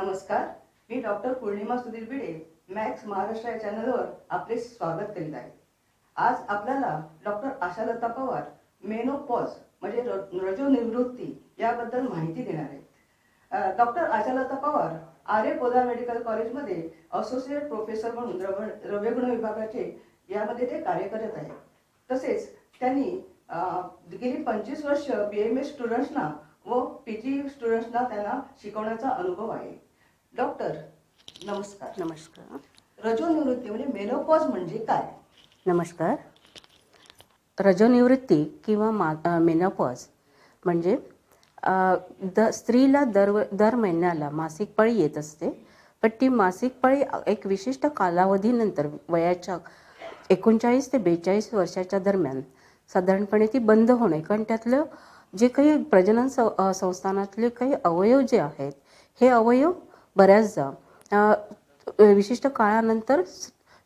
नमस्कार मी doctor Pournima Sudhir Bhide max Maharashtra या चॅनलवर आपले स्वागत करीत आहे. आज आपल्याला डॉक्टर आशालता पवार मेनोपॉज म्हणजे रजोनिवृत्ती याबद्दल माहिती देणार आहेत. डॉक्टर आशालता पवार आर्य पोदार मेडिकल कॉलेजमध्ये असोसिएट प्रोफेसर म्हणून रव विभागाचे यामध्ये ते कार्य करत आहेत. तसेच त्यांनी गेली पंचवीस वर्ष बी एम एस स्टुडंट्सना व पी जी स्टुडंट्सना त्यांना शिकवण्याचा अनुभव आहे. डॉक्टर नमस्कार. नमस्कार. रजोनिवृत्ती म्हणजे मेनोपॉज म्हणजे काय? नमस्कार. रजोनिवृत्ती किंवा मा मेनोपॉज म्हणजे द स्त्रीला दर दर महिन्याला मासिक पाळी येत असते पण ती मासिक पाळी एक विशिष्ट कालावधीनंतर वयाच्या एकोणचाळीस ते बेचाळीस वर्षाच्या दरम्यान साधारणपणे ती बंद होणे कारण त्यातलं जे काही प्रजनन संस्थानातले काही अवयव जे आहेत हे अवयव बऱ्याचदा. विशिष्ट काळानंतर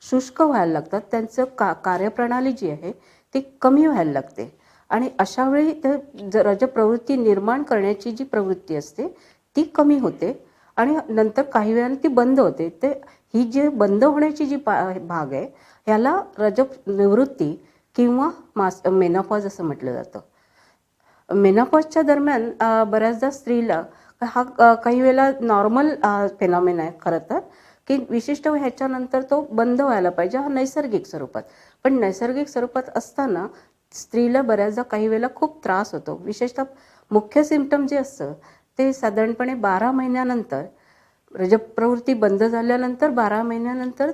शुष्क व्हायला लागतात. त्यांचं का कार्यप्रणाली जी आहे ती कमी व्हायला लागते. आणि अशा वेळी ते ज- रजप्रवृत्ती निर्माण करण्याची जी प्रवृत्ती असते ती कमी होते. आणि नंतर काही वेळाने ती बंद होते. ते ही जी बंद होण्याची जी पा भाग आहे ह्याला रज निवृत्ती किंवा मास मेनापॉज असं म्हटलं जातं. मेनापॉजच्या दरम्यान बऱ्याचदा स्त्रीला हा काही वेळेला नॉर्मल फेनॉमिन आहे खरं तर. की विशिष्ट ह्याच्यानंतर तो बंद व्हायला पाहिजे हा नैसर्गिक स्वरूपात. पण नैसर्गिक स्वरूपात असताना स्त्रीला बऱ्याचदा काही वेळेला खूप त्रास होतो. विशेषतः मुख्य सिमटम जे असतं ते साधारणपणे बारा महिन्यानंतर रजप्रवृत्ती बंद झाल्यानंतर बारा महिन्यानंतर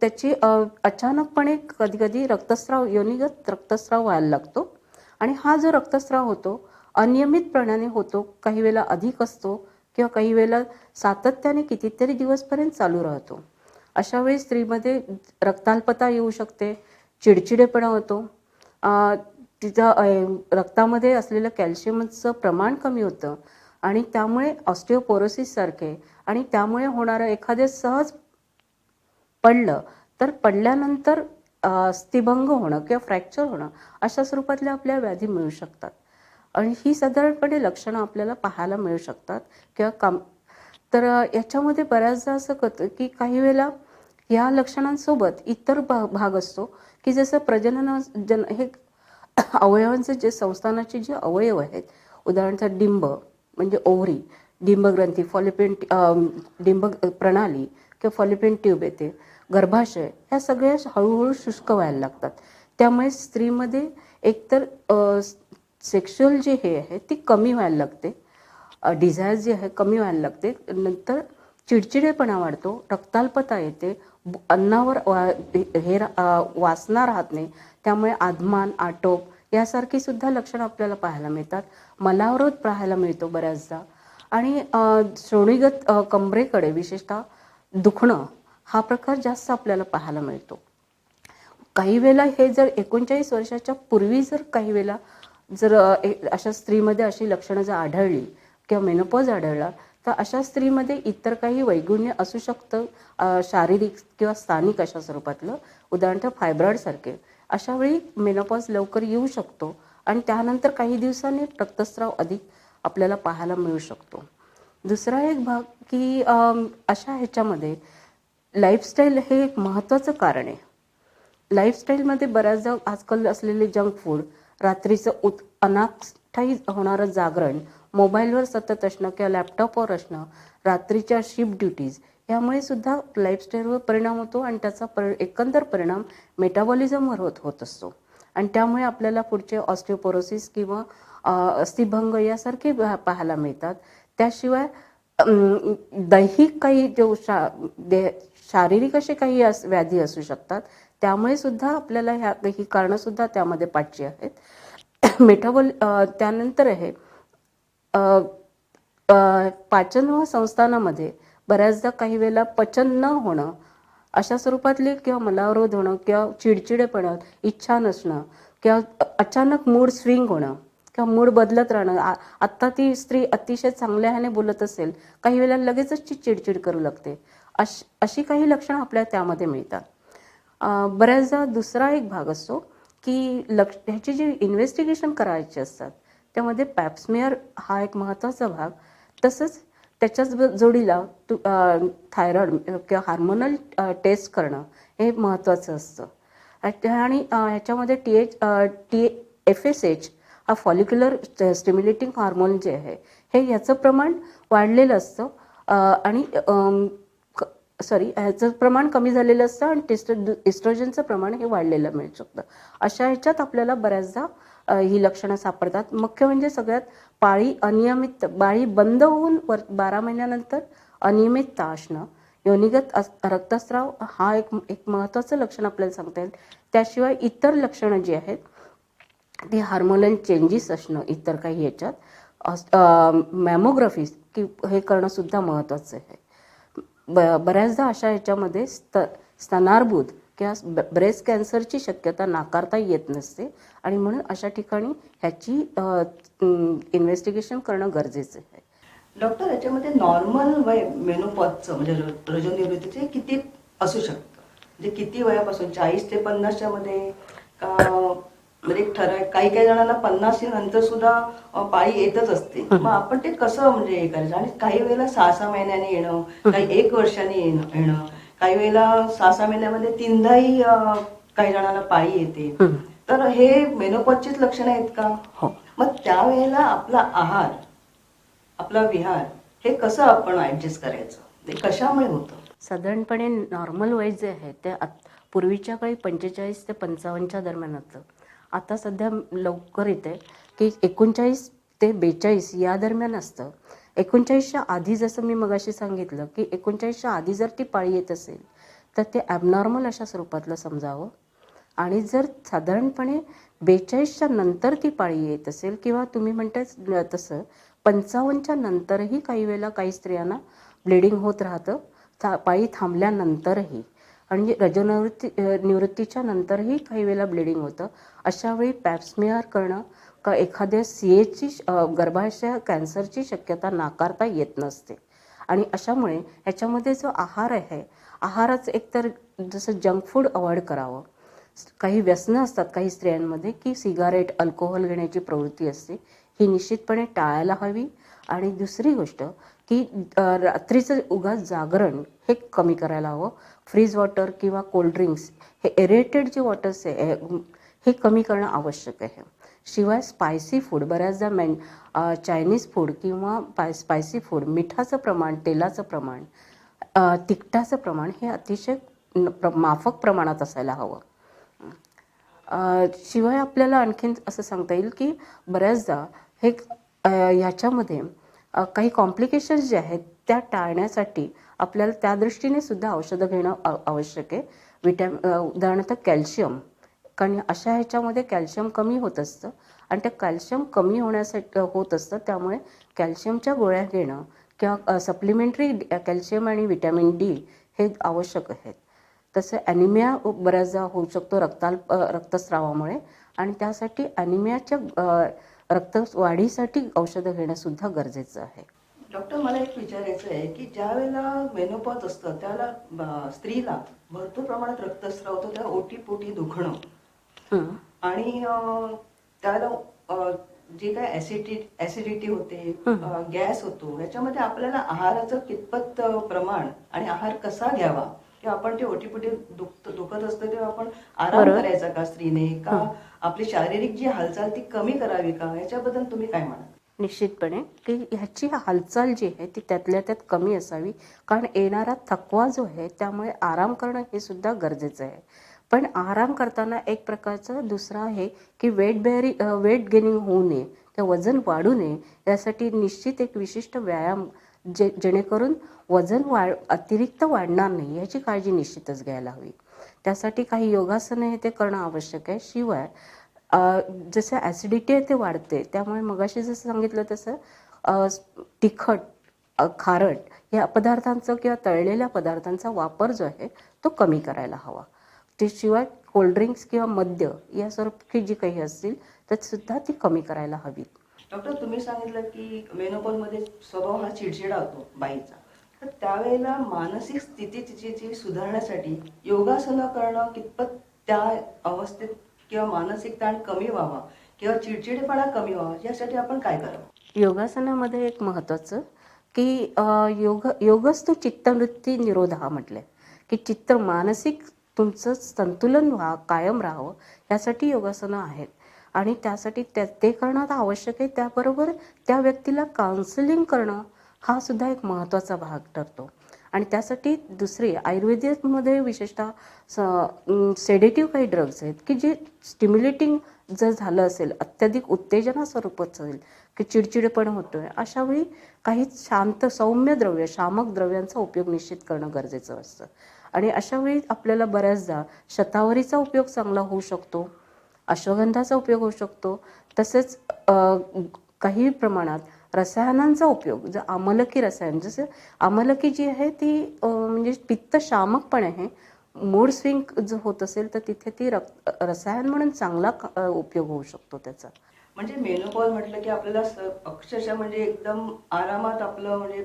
त्याची अचानकपणे कधी कधी रक्तस्राव योनिगत रक्तस्राव व्हायला लागतो. आणि हा जो रक्तस्राव होतो अनियमितपणाने होतो काही वेळेला अधिक असतो किंवा काही वेळेला सातत्याने कितीतरी दिवसपर्यंत चालू राहतो. अशा वेळी स्त्रीमध्ये रक्ताल्पता येऊ शकते चिडचिडेपणा होतो. तिचा रक्तामध्ये असलेलं कॅल्शियमचं प्रमाण कमी होतं आणि त्यामुळे ऑस्टिओपोरोसिससारखे आणि त्यामुळे होणारं एखादे सहज पडलं तर पडल्यानंतर स्थिभंग होणं किंवा फ्रॅक्चर होणं अशा स्वरूपातल्या आपल्या व्याधी मिळू शकतात. आणि ही साधारणपणे लक्षणं आपल्याला पाहायला मिळू शकतात किंवा काम तर याच्यामध्ये बऱ्याचदा असं कळतं की काही वेळेला या लक्षणांसोबत इतर भा भाग असतो की जसं प्रजनन जन हे अवयवांचं जे संस्थानाचे जे अवयव आहेत उदाहरणार्थ डिंब म्हणजे ओव्हरी डिंबग्रंथी फॉलिपिन डिंब प्रणाली किंवा फॉलिपिन ट्यूब येते गर्भाशय ह्या सगळ्या हळूहळू शुष्क व्हायला लागतात. त्यामुळे स्त्रीमध्ये एकतर सेक्शुअल जे हे आहे ती कमी व्हायला लागते. डिझायर जी आहे कमी व्हायला लागते. नंतर चिडचिडेपणा वाढतो रक्ताल्पता येते अन्नावर वा- हे रा- वासना राहत नाही त्यामुळे आधमान आटोप यासारखी सुद्धा लक्षणं आपल्याला पाहायला मिळतात. मलावरोध पाहायला मिळतो बऱ्याचदा. आणि श्रोणीगत कमरेकडे विशेषतः दुखणं हा प्रकार जास्त आपल्याला पाहायला मिळतो. काही वेळेला हे जर एकोणचाळीस वर्षाच्या पूर्वी जर काही वेळेला जर ए- अशा स्त्रीमध्ये अशी लक्षणं जर आढळली किंवा मेनोपॉज आढळला तर अशा स्त्रीमध्ये इतर काही वैगुण्य असू शकतं शारीरिक किंवा स्थानिक अशा स्वरूपातलं. उदाहरणार्थ फायब्रॉइडसारखे अशा वेळी मेनोपॉज लवकर येऊ शकतो आणि त्यानंतर काही दिवसांनी रक्तस्राव अधिक आपल्याला पाहायला मिळू शकतो. दुसरा एक भाग की अशा ह्याच्यामध्ये लाईफस्टाईल हे एक महत्त्वाचं कारण आहे. लाईफस्टाईलमध्ये बऱ्याचदा आजकाल असलेले जंक फूड रात्रीचं उत अनाठाई होणारं जागरण मोबाईलवर सतत असणं किंवा लॅपटॉपवर असणं रात्रीच्या शिफ्ट ड्युटीज यामुळे सुद्धा लाईफस्टाईलवर परिणाम होतो आणि त्याचा परि एकंदर परिणाम मेटाबॉलिझमवर होत होत असतो. आणि त्यामुळे आपल्याला पुढचे ऑस्टिओपोरोसिस किंवा अस्थिभंग यासारखे पाहायला मिळतात. त्याशिवाय दैहिक काही जो शा दे शारीरिक असे काही अस व्याधी असू शकतात त्यामुळे सुद्धा आपल्याला ह्या ही कारणं सुद्धा त्यामध्ये पाठची आहेत. मेटाबॉल त्यानंतर आहे पाचन व संस्थानामध्ये बऱ्याचदा काही वेळेला पचन न होणं अशा स्वरूपातले किंवा मलावरोध होणं किंवा चिडचिडेपण इच्छा नसणं किंवा अचानक मूड स्विंग होणं किंवा मूड बदलत राहणं आत्ता ती स्त्री अतिशय चांगल्या ह्याने बोलत असेल काही वेळेला लगेचच ती चिडचिड करू लागते. अश अशी काही लक्षणं आपल्याला त्यामध्ये मिळतात. बऱ्याचदा दुसरा एक भाग असतो की लक्ष ह्याची जी इन्व्हेस्टिगेशन करायची असतात त्यामध्ये पॅप्समेअर हा एक महत्त्वाचा भाग. तसंच त्याच्याच जोडीला तू थायरॉइड किंवा हार्मोनल टेस्ट करणं हे महत्त्वाचं असतं. आणि ह्याच्यामध्ये T H T F S H हा फॉलिक्युलर स्टिम्युलेटिंग हार्मोन जे आहे हे याचं प्रमाण वाढलेलं असतं. आणि सॉरी ह्याचं प्रमाण कमी झालेलं असतं आणि टेस्ट इस्ट्रोजनचं प्रमाण हे वाढलेलं मिळू शकतं. अशा ह्याच्यात आपल्याला बऱ्याचदा ही लक्षणं सापडतात. मुख्य म्हणजे सगळ्यात पाळी अनियमित बाळी बंद होऊन वर बारा महिन्यानंतर अनियमितता असणं. योनिगत रक्तस्राव हा एक एक महत्त्वाचं लक्षण आपल्याला सांगता येईल. त्याशिवाय इतर लक्षणं जी आहेत ती हार्मोनल चेंजेस असणं इतर काही याच्यात मॅमोग्राफी की हे करणं सुद्धा महत्त्वाचं आहे. ब बऱ्याचदा अशा ह्याच्यामध्ये स्त स्तनार्बुद किंवा ब्रेस्ट कॅन्सरची शक्यता नाकारता येत नसते. आणि म्हणून अशा ठिकाणी ह्याची इन्व्हेस्टिगेशन करणं गरजेचं आहे. डॉक्टर याच्यामध्ये नॉर्मल वय मेनोपॉजचं म्हणजे रजोनिवृत्तीचे किती असू शकतं? म्हणजे किती वयापासून? चाळीस ते पन्नासच्या मध्ये? का म्हणजे एक ठराव काही काही जणांना पन्नास नंतर सुद्धा पाळी येतच असते. मग आपण ते कसं म्हणजे हे करायचं? आणि काही वेळेला सहा सहा महिन्याने येणं काही एक वर्षाने येणं येणं. काही वेळेला सहा सहा महिन्यामध्ये तीनदाही काही जणांना पाळी येते. तर हे मेनोपॉजचीच लक्षणं आहेत का? हो. मग त्यावेळेला आपला आहार आपला विहार हे कसं आपण ऍडजस्ट करायचं? ते कशामुळे होतं? साधारणपणे नॉर्मल वय जे आहे ते पूर्वीच्या काळी पंचेचाळीस ते पंचावन्नच्या दरम्यान होतं. आता सध्या लवकर येते की एकोणचाळीस ते बेचाळीस या दरम्यान असतं. एकोणचाळीसच्या आधी जसं मी मगाशी सांगितलं की एकोणचाळीसच्या आधी जर ती पाळी येत असेल तर ते ॲबनॉर्मल अशा स्वरूपातलं समजावं. आणि जर साधारणपणे बेचाळीसच्या नंतर ती पाळी येत असेल किंवा तुम्ही म्हणताय तसं पंचावन्नच्या नंतरही काही वेळेला काही स्त्रियांना ब्लिडिंग होत राहतं. था पाळी थांबल्यानंतरही. आणि रजोनिवृत्ती निवृत्तीच्या नंतरही काही वेळेला ब्लिडिंग होतं. अशावेळी पॅप्समिअर करणं का एखाद्या सी एची गर्भाशय कॅन्सरची शक्यता नाकारता येत नसते. आणि अशामुळे ह्याच्यामध्ये जो आहार आहे आहाराचं एकतर जसं जंक फूड अवॉइड करावं. काही व्यसनं असतात काही स्त्रियांमध्ये की सिगारेट अल्कोहोल घेण्याची प्रवृत्ती असते. ही निश्चितपणे टाळायला हवी. आणि दुसरी गोष्ट की रात्रीचं उगाच जागरण हे कमी करायला हवं. फ्रीज वॉटर किंवा कोल्ड्रिंक्स हे एरेटेड जे वॉटर्स आहे हे- कमी करणं आवश्यक आहे. शिवाय स्पायसी फूड बऱ्याचदा मेन चायनीज फूड किंवा पाय स्पायसी फूड मिठाचं प्रमाण तेलाचं प्रमाण तिखटाचं प्रमाण हे अतिशय प्र- माफक प्रमाणात असायला हवं. शिवाय आपल्याला आणखीन असं सांगता येईल की बऱ्याचदा हे ह्याच्यामध्ये काही कॉम्प्लिकेशन्स जे आहेत त्या टाळण्यासाठी आपल्याला त्या दृष्टीने सुद्धा औषधं घेणं आवश्यक आहे. विटॅम उदाहरणार्थ कॅल्शियम कारण अशा ह्याच्यामध्ये कॅल्शियम कमी होत असतं आणि त्या कॅल्शियम कमी होण्यासाठी होत असतं. त्यामुळे कॅल्शियमच्या गोळ्या घेणं किंवा सप्लिमेंटरी कॅल्शियम आणि विटॅमिन डी हे आवश्यक आहेत. तसं ॲनिमिया बऱ्याचदा होऊ शकतो रक्ताल रक्तस्रावामुळे. आणि त्यासाठी ॲनिमियाच्या रक्त वाढीसाठी औषधं घेणं सुद्धा गरजेचं आहे. डॉक्टर मला एक विचारायचं आहे की ज्या वेळेला मेनोपॉज असतं त्याला स्त्रीला भरपूर प्रमाणात रक्तस्राव होतो त्या ओटी पोटी दुखणं. हं. आणि त्याला जे काय ऍसिडिटी ऍसिडिटी होते गॅस होतो याच्यामध्ये आपल्याला आहाराचं कितपत प्रमाण आणि आहार कसा घ्यावा किंवा आपण ते ओटीपोटी दुखत दुखत असतं तेव्हा आपण आराम बरोबर. करायचा का स्त्रीने? का आपली शारीरिक जी हालचाल ती कमी करावी का? याच्याबद्दल तुम्ही काय म्हणाल? निश्चितपणे की ह्याची हालचाल जी आहे ती त्यातल्या त्यात कमी असावी. कारण येणारा थकवा जो आहे त्यामुळे आराम करणं हे सुद्धा गरजेचं आहे. पण आराम करताना एक प्रकारचं दुसरं आहे की वेट बेअरी वेट गेनिंग होऊ नये किंवा वजन वाढू नये यासाठी निश्चित एक विशिष्ट व्यायाम जे जेणेकरून वजन वाढ अतिरिक्त वाढणार नाही याची काळजी निश्चितच घ्यायला हवी. त्यासाठी काही योगासनं हे ते करणं आवश्यक आहे. शिवाय जसं ॲसिडिटी आहे ते वाढते त्यामुळे मगाशी जसं सांगितलं तसं तिखट खारट या पदार्थांचं किंवा तळलेल्या पदार्थांचा वापर जो आहे तो कमी करायला हवा. ते शिवाय कोल्ड्रिंक्स किंवा मद्य यासारखी जी काही असतील तर सुद्धा ती कमी करायला हवीत. डॉक्टर तुम्ही सांगितलं की मेनोपॉजमध्ये स्वभाव हा चिडचिडा होतो बाईचा. तर त्यावेळेला मानसिक स्थिती तिची जी सुधारण्यासाठी योगासनं करणं कितपत त्या अवस्थेत किंवा मानसिक ताण कमी व्हावा किंवा चिडचिडेपणा कमी व्हावा यासाठी आपण काय करावं? योगासनामध्ये एक महत्त्वाचं की योग योगस्तु चित्तवृत्ती निरोध हा म्हटलंय. की चित्त मानसिक तुमचं संतुलन व्हा कायम राहावं यासाठी योगासनं आहेत. आणि त्यासाठी त्या ते करणं तर आवश्यक आहे. त्याबरोबर त्या व्यक्तीला काउन्सिलिंग करणं हा सुद्धा एक महत्त्वाचा भाग ठरतो. आणि त्यासाठी दुसरी आयुर्वेदिकमध्ये विशेषतः सेडेटिव्ह काही ड्रग्ज आहेत की जे स्टिम्युलेटिंग जर झालं असेल अत्याधिक उत्तेजना स्वरूपात असेल की चिडचिडेपण होतो आहे अशावेळी काही शांत सौम्य द्रव्य शामक द्रव्यांचा उपयोग निश्चित करणं गरजेचं असतं. आणि अशावेळी आपल्याला बऱ्याचदा शतावरीचा उपयोग चांगला होऊ शकतो. अश्वगंधाचा उपयोग होऊ शकतो. तसेच काही प्रमाणात रसायनांचा उपयोग जर आमलकी रसायन जसं आमलकी जी आहे ती म्हणजे पित्त शामक पण आहे. मूड स्विंग जर होत असेल तर तिथे ती रक्त रसायन म्हणून चांगला उपयोग होऊ शकतो त्याचा. म्हणजे मेनोपॉज म्हटलं की आपल्याला अक्षरशः म्हणजे एकदम आरामात आपलं म्हणजे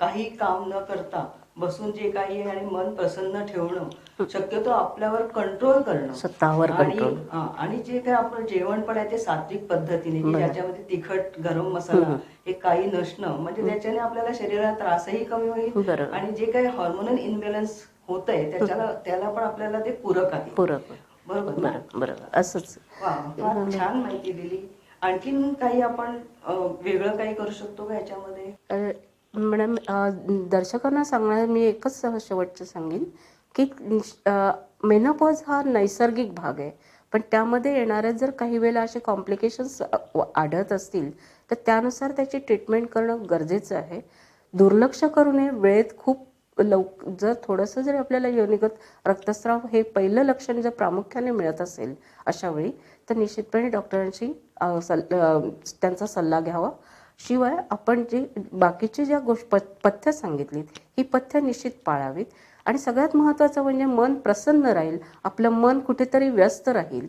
काही काम न करता बसून जे काही आहे आणि मन प्रसन्न ठेवणं शक्यतो आपल्यावर कंट्रोल करणं स्वतःवर आणि. हा, आणि जे काही आपलं जेवण पण आहे ते सात्विक पद्धतीने की बरं. ज्याच्यामध्ये तिखट गरम मसाला. हे काही नसणं म्हणजे त्याच्याने आपल्याला शरीराला त्रासही कमी होईल बरोबर. आणि जे काही हॉर्मोनल इनबॅलन्स होत आहे त्याच्याला त्याला पण आपल्याला ते पूरक आहे पूरक बरोबर ना? बरोबर बरोबर असंच वा फार छान माहिती दिली आणखीन काही आपण अ, वेगळं काही करू शकतो का याच्यामध्ये अ, मॅडम दर्शकांना सांगणार मी एकच शेवटचं सांगेन की मेनोपॉज हा नैसर्गिक भाग आहे. पण त्यामध्ये येणाऱ्या जर काही वेळेला असे कॉम्प्लिकेशन्स आढळत असतील तर त्यानुसार त्याची ट्रीटमेंट करणं गरजेचं आहे. दुर्लक्ष करू नये. वेळेत खूप लव जर थोडंसं जरी आपल्याला योनिगत रक्तस्राव हे पहिलं लक्षण जर प्रामुख्याने मिळत असेल अशा वेळी तर निश्चितपणे डॉक्टरांशी अ, सल त्यांचा सल्ला घ्यावा. शिवाय आपण जे बाकीची ज्या गोष्ट पथ पथ्य सांगितलीत ही पथ्य निश्चित पाळावीत. आणि सगळ्यात महत्त्वाचं म्हणजे मन प्रसन्न राहील आपलं मन कुठेतरी व्यस्त राहील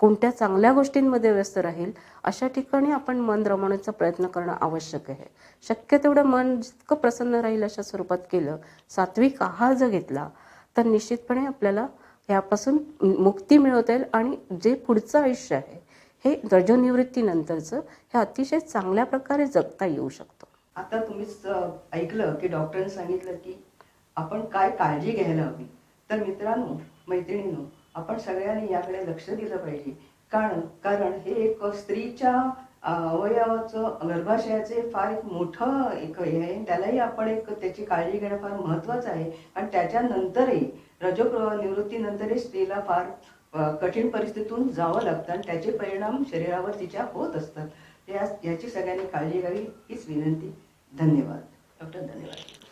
कोणत्या चांगल्या गोष्टींमध्ये व्यस्त राहील अशा ठिकाणी आपण मन रमवण्याचा प्रयत्न करणं आवश्यक आहे. शक्य तेवढं मन जितकं प्रसन्न राहील अशा स्वरूपात केलं सात्विक आहार जर घेतला तर निश्चितपणे आपल्याला यापासून मुक्ती मिळवता येईल आणि जे पुढचं आयुष्य आहे हे रजोनिवृत्तीनंतरचं हे अतिशय चांगल्या प्रकारे जगता येऊ शकतं. आता तुम्हीच ऐकलं की डॉक्टरांनी सांगितलं की आपण काय काळजी घ्यायला हवी. तर मित्रांनो मैत्रिणींनो आपण सगळ्यांनी याकडे लक्ष दिलं पाहिजे. कारण कारण हे एक स्त्रीच्या अवयवाचं गर्भाशयाचे फार एक मोठं एक हे आहे. त्यालाही आपण एक त्याची काळजी घेणं फार महत्वाचं आहे. आणि त्याच्यानंतरही रजोप्रवाह निवृत्तीनंतरही स्त्रीला फार कठीण परिस्थितीतून जावं लागतं आणि त्याचे परिणाम शरीरावर तिच्या होत असतात. या याची सगळ्यांनी काळजी घ्यावी हीच विनंती. धन्यवाद. डॉक्टर धन्यवाद.